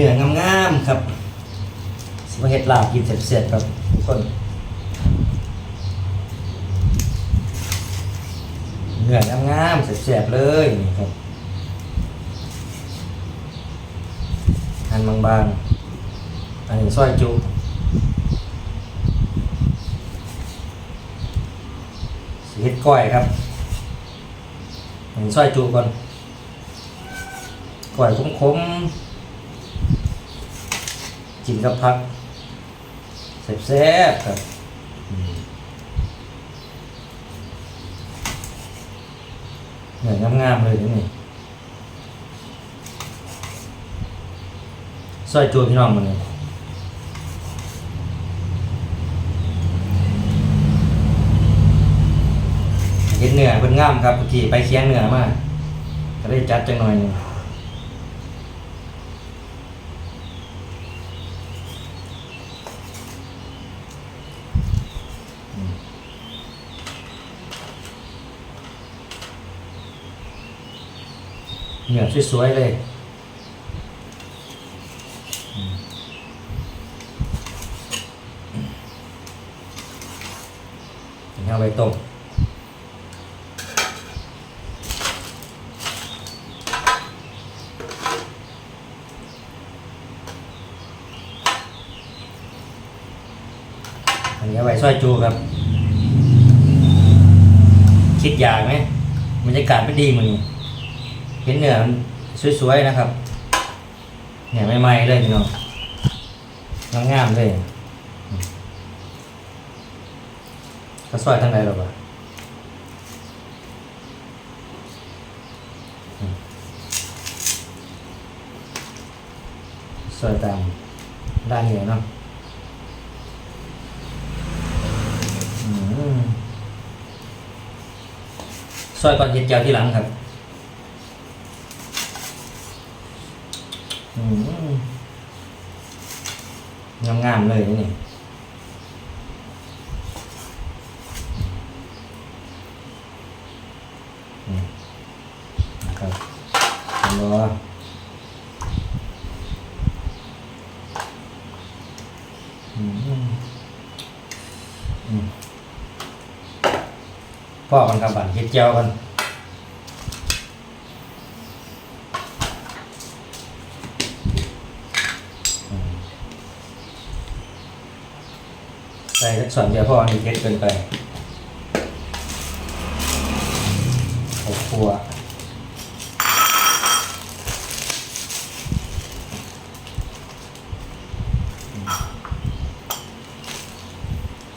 นื้องามๆครับสิมาเฮ็ดลาบกินเสร็จๆครับทุกคนเนื้องามๆแสบๆเลยนี่ครับหั่นบางๆอันนี้ซอยจุสีเฮ็ดก้อยครับอันนี้ซอยจุก่อนก้อยขมๆ กินกับผักแซ่บๆครับเหนื่อยงามๆเลยนี่ซอยจูพี่น้องมันนี่เห็นเนื้อเป็นงามครับเมื่อกี้ไปเคียงเนื้อมาก็ได้จัดจังหน่อยนึง เนื้อสวยๆเลยเอาไปต้มอันนี้เอาไว้ซอยจูครับ คิดอยากไหมบรรยากาศไม่ดีมันนี่ เห็นเนื้อมันสวยๆนะครับเนี่ยใหม่ๆเลยพี่น้องงามๆเลยก็ซอยทั้งไหนหรอวะอืมซอยตามด้านเหนือเนาะอืมซอยก่อนเห็ดแก้วที่หลังครับ อืมงามๆเลยนี่ครับรอพ่อกันครับบันเฮ็ดเจียวกัน ใส่สักส่วนเดียวพ่อนี่เฮ็ดเกินไปขอบครัว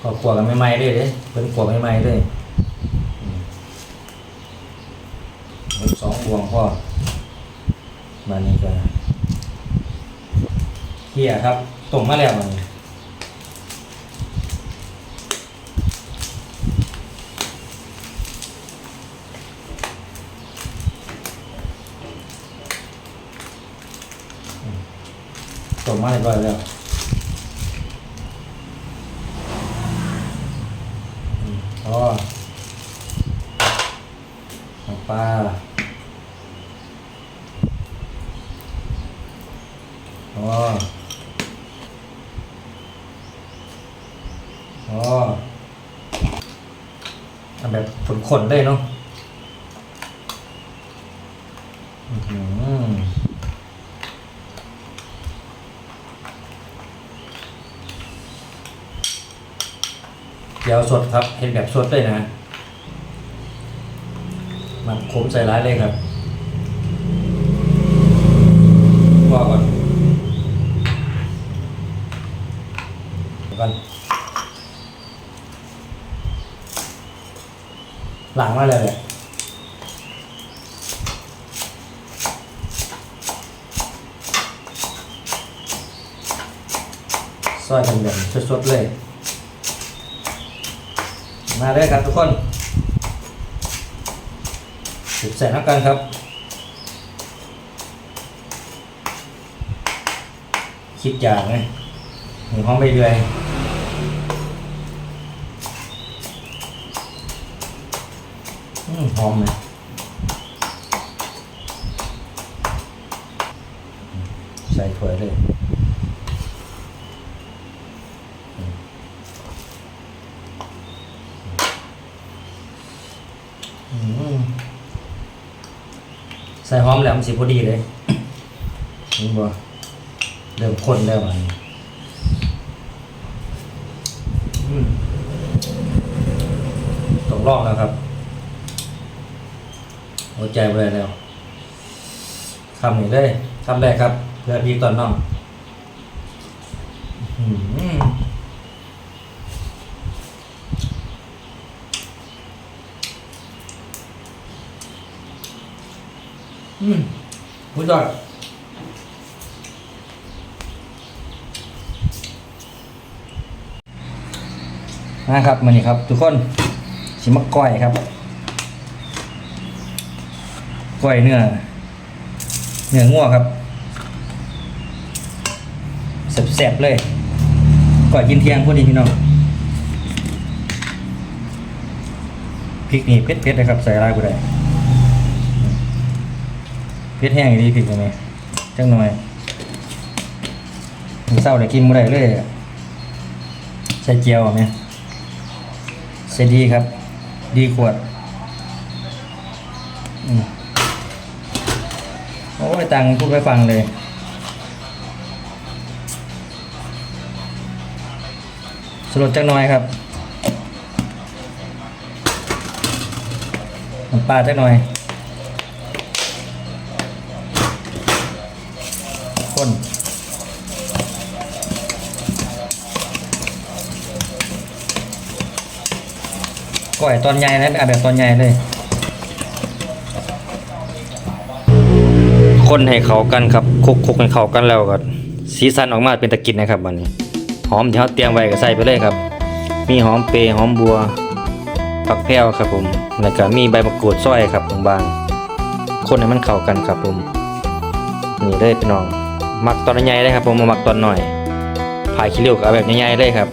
ขอบขัวกันไม่ไหม้ๆด้วยเด้เป็นครัวไม่ไหม้ๆด้วยสองบวงพ่อมานี่ก็เขี่ยครับต้มมาแล้วมัน ต้มมาเรียบร้อยแล้วอ๋อปลาอ๋ออ๋อทำแบบขนๆเลยเนาะอื้อหือ เดี๋ยวสดครับ เห็นแบบสดเลยนะมันขมใส่ร้ายเลยครับว่าก่อนก่อนหลังมาเลยแหละซอยเป็นแบบสดๆเลย มาเลยครับทุกคนสิบใส่น้ำกันครับ คิดอย่างไงหมูหอมไปเรื่อยอืมหอมเลยใส่ถั่วถ้วยเลย ใส่หอมแหลมนสิพอดีเลยนี่บ่เริ่มข้นแล้วอันนี้อืมตกรอบแล้วครับ หัวใจไปเลยแล้วคำนี้เลยคำแรกครับเพื่อพี่ตอนน้อง อืม อืมพูดยอดนะครับมานี่ครับ ทุกคนชิมก้อยครับก้อยเนื้อเนื้องัวครับแซ่บๆเลยก่อนกินเที่ยงพอดีพี่น้องพริกนี่เผ็ดๆเลยครับ ใส่ลายกูได้ ดแห้งดีพริกตรงนี้จังหน่อยมื้อเศร้าได้กินมื้อได้เลยอะใส่เจียวเนี่ยใส่ดีครับ ดีขวดโอ้ยตังพูดไปฟังเลยสรุปจักหน่อยครับปลาจักหน่อย ก้อยตอนใหญ่นะเอาแบบตอนใหญ่เลย คนให้เขากันครับคุกคุกให้เขากันแล้วก็สีสันออกมาเป็นตะกินนะครับวันนี้ หอมที่เขาเตรียมไว้ก็ใส่ไปเลยครับ มีหอมเปรหอมบัวผักแพรวครับผมแล้วก็มีใบมะกรูดซอยครับบางๆคนให้มันเข้ากันครับผมนี่เลยพี่น้อง มักตอนใหญ่เลยครับผมมามักตอนหน่อยผายขี้ริ้วก็เอาแบบใหญ่ๆเลยครับ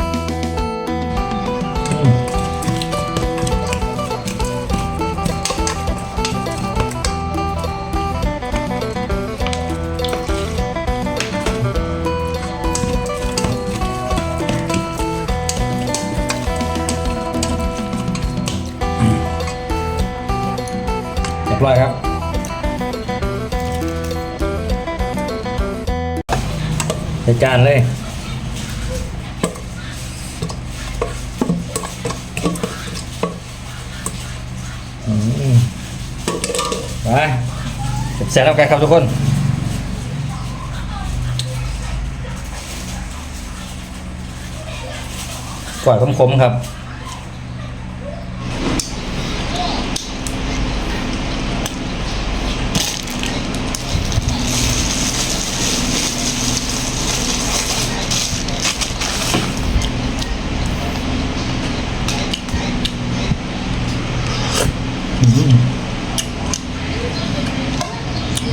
เรียบร้อยครับใส่จานเลยมไปเสร็จแล้วกันครับทุกคนก่อยคมๆครับ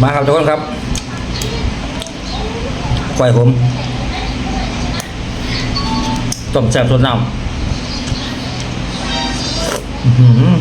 มาครับทุกคนครับก่อยผมต้มแซ่บสดน้ำอื้อหือ